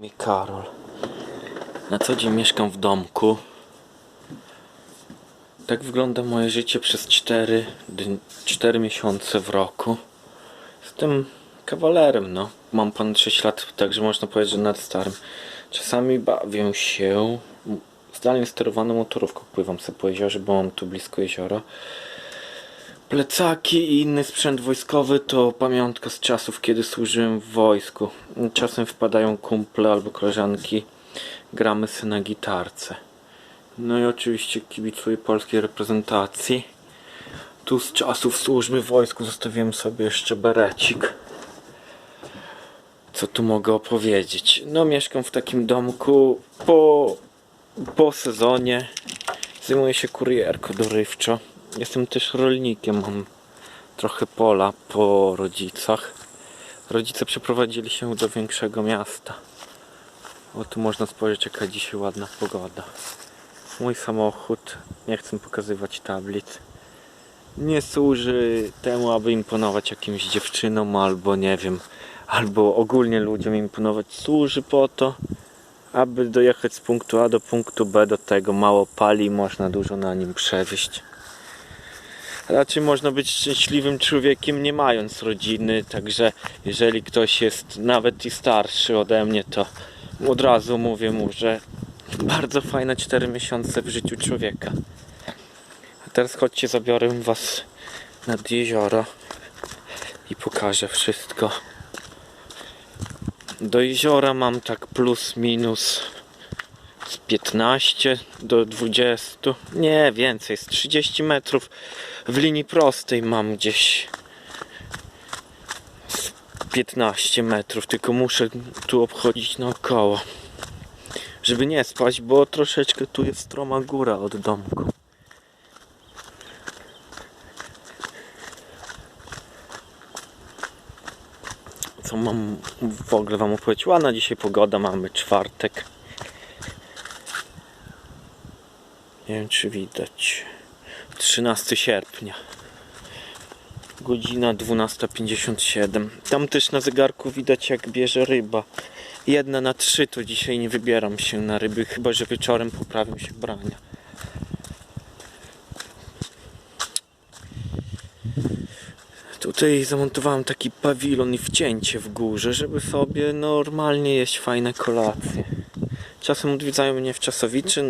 Mi Karol. Na co dzień mieszkam w domku. Tak wygląda moje życie przez 4, 4 miesiące w roku. Jestem kawalerem, no. Mam ponad 6 lat, także można powiedzieć, że nad starym. Czasami bawię się zdalnie sterowaną motorówką. Pływam sobie po jeziorze, bo mam tu blisko jeziora. Plecaki i inny sprzęt wojskowy to pamiątka z czasów, kiedy służyłem w wojsku. Czasem wpadają kumple albo koleżanki, gramy sobie na gitarce. No i oczywiście kibicuję polskiej reprezentacji. Tu z czasów służby w wojsku zostawiłem sobie jeszcze berecik. Co tu mogę opowiedzieć? No mieszkam w takim domku po, po sezonie. Zajmuję się kurierką dorywczo. Jestem też rolnikiem, mam trochę pola po rodzicach. Rodzice przeprowadzili się do większego miasta. O tu można spojrzeć jaka dzisiaj ładna pogoda. Mój samochód, nie chcę pokazywać tablic, nie służy temu, aby imponować jakimś dziewczynom albo nie wiem, albo ogólnie ludziom imponować. Służy po to, aby dojechać z punktu A do punktu B do tego mało pali, można dużo na nim przewieźć. Raczej można być szczęśliwym człowiekiem nie mając rodziny, także jeżeli ktoś jest nawet i starszy ode mnie, to od razu mówię mu, że bardzo fajne 4 miesiące w życiu człowieka. A teraz chodźcie, zabiorę was nad jezioro i pokażę wszystko. Do jeziora mam tak plus minus 15 do 20, nie więcej, z 30 metrów w linii prostej mam gdzieś z 15 metrów, tylko muszę tu obchodzić naokoło, żeby nie spać, bo troszeczkę tu jest stroma góra od domku. Co mam w ogóle wam opowiedzieć? Ładna dzisiaj pogoda, mamy czwartek. Nie wiem czy widać. 13 sierpnia. Godzina 12.57. Tam też na zegarku widać jak bierze ryba. Jedna na trzy to dzisiaj nie wybieram się na ryby, chyba że wieczorem poprawią się brania. Tutaj zamontowałem taki pawilon i wcięcie w górze, żeby sobie normalnie jeść fajne kolacje. Czasem odwiedzają mnie w Czasowiczy,